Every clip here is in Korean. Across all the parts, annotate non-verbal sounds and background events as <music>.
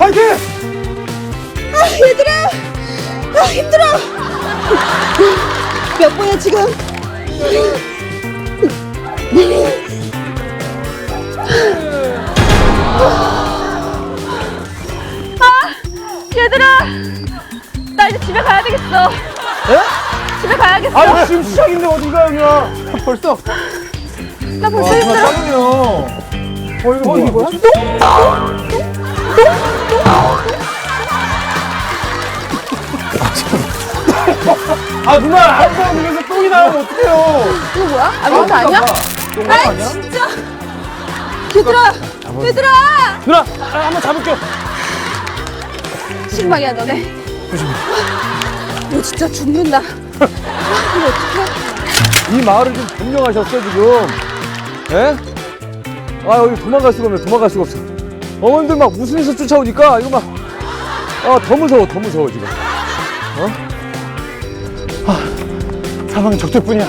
파이팅! 아, 얘들아! 아, 힘들어! 몇 번이야, 지금? 아, 얘들아! 나 이제 집에 가야 되겠어. 집에 가야겠어. 아 지금 시작인데 어디가 여기야? 벌써? 나 벌써 아 힘들어. 짜증이야. 어 이거 뭐야? 아 누나 아빠 눈에서 똥이 나오면 어떡해요? 이거 뭐야? 아무것도 아니야? 똥 아, 아니야? 진짜! 얘들아! 얘들아! 누나 아, 한번 잡을게요. 실망이야, 너네. 너 진짜 죽는다. 아, 이거 어떡해? 이 마을을 좀 점령하셨어 지금. 예? 아 여기 도망갈 수가 없네. 도망갈 수가 없어. 어머님들 막 웃으면서 쫓아오니까 이거 막. 아 더 무서워 더 무서워 지금. 어? 아 사망이 적절뿐이야.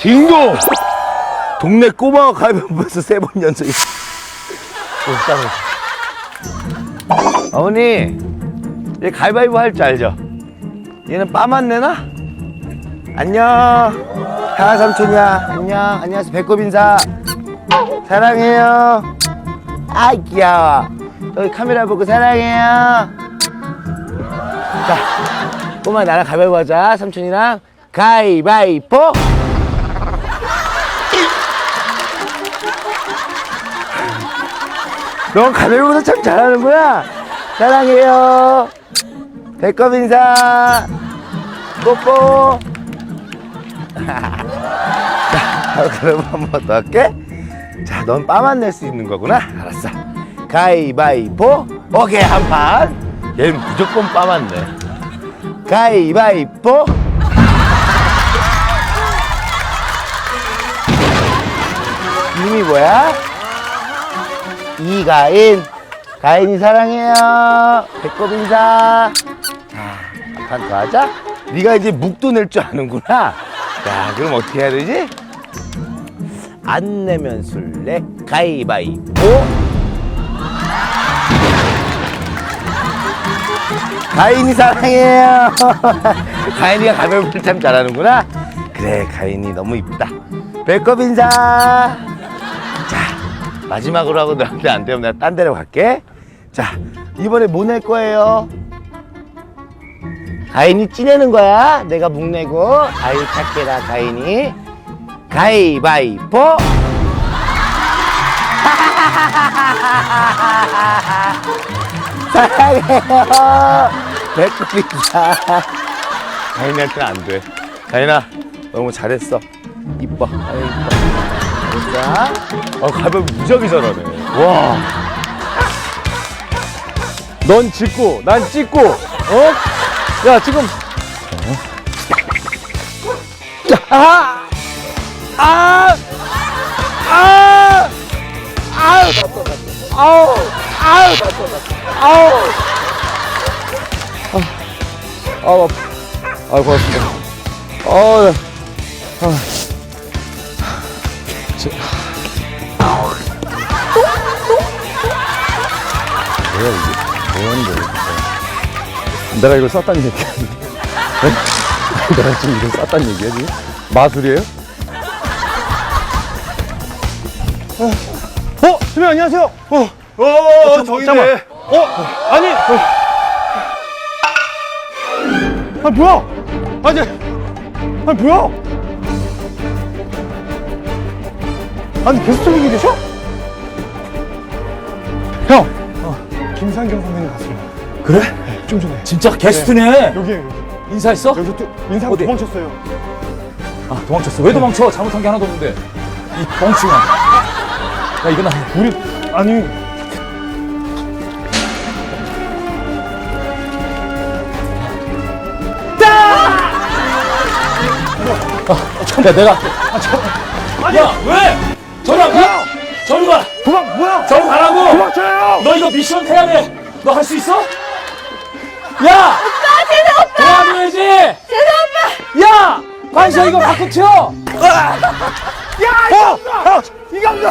딩동! 동네 꼬마가 가위바위보에서 세 번 연속. 어머니, 얘 가위바위보 할 줄 알죠? 얘는 빠만 내나? 안녕. 하하 삼촌이야. 안녕. 안녕하세요. 배꼽 인사. 사랑해요. 아 귀여워. 저기 카메라 보고 사랑해요. 자, 꼬마 나랑 가위바위보 하자. 삼촌이랑 가위바위보. 넌 가위바위보도 참 잘하는구나. 사랑해요. 배꼽 인사. 뽀뽀. <laughs> 자, <laughs> 그럼 한 번 더 할게. 자, 넌 빠만 낼 수 있는 거구나. 알았어. 가위바위보. 오케이, 한 판. 얘는 무조건 빠만 내. 가위바위보. 이름이 뭐야? 이가인. 가인이 사랑해요. 배꼽 인사. 자, 한판 더 하자. 네가 이제 묵도 낼 줄 아는구나. 자, 그럼 어떻게 해야 되지? 안 내면 술래 가위바위보. 가인이 사랑해요. <laughs> 가인이가 가위바위보를 참 잘하는구나. 그래, 가인이 너무 이쁘다. 배꼽 인사. 자, 마지막으로 하고 너한테 안 되면 내가 딴 데로 갈게. 자, 이번에 뭐 낼 거예요? 가인이 찌내는 거야. 내가 묵내고. 아유, 착해라, 가인이. 가위바위보. <laughs> 사랑해요. 배꼽 인사. 가인이한테는 안 돼. 가인아, 너무 잘했어. 이뻐. 아유, 이뻐. 잘했어. 어, 가면 무지하게 잘하네. 와. 넌 짓고 난 찍고 어? 야 지금 아! 아! 아! 아, 아. 뭐 네? 마술이에요? 어? 선생님 안녕하세요 어, 어, 잠깐만 어? 아니 아 뭐야 아니 아니 뭐야 아니 게스트 분이 계셔? 형 김상경 선배님 갔습니다 그래? 네, 좀 전에 진짜 게스트네. 여기 여기 인사했어? 여기서 또 인사하고 어디? 도망쳤어요 아 도망쳤어. 왜 도망쳐? 잘못한 게 하나도 없는데. 이 멍충아. 야 이건 아니야. 우리 아니 야 내가. 아 잠깐. 야 왜? 저리 가. 저리 가. 도망 뭐야 저리 가라고. 도망쳐요 너 이거 미션 해야 돼. 너 할 수 있어? 야. 오빠 제사 오빠. 도와줘야지. 제사 오빠. 야 관시야 이거 바꿔 튀어.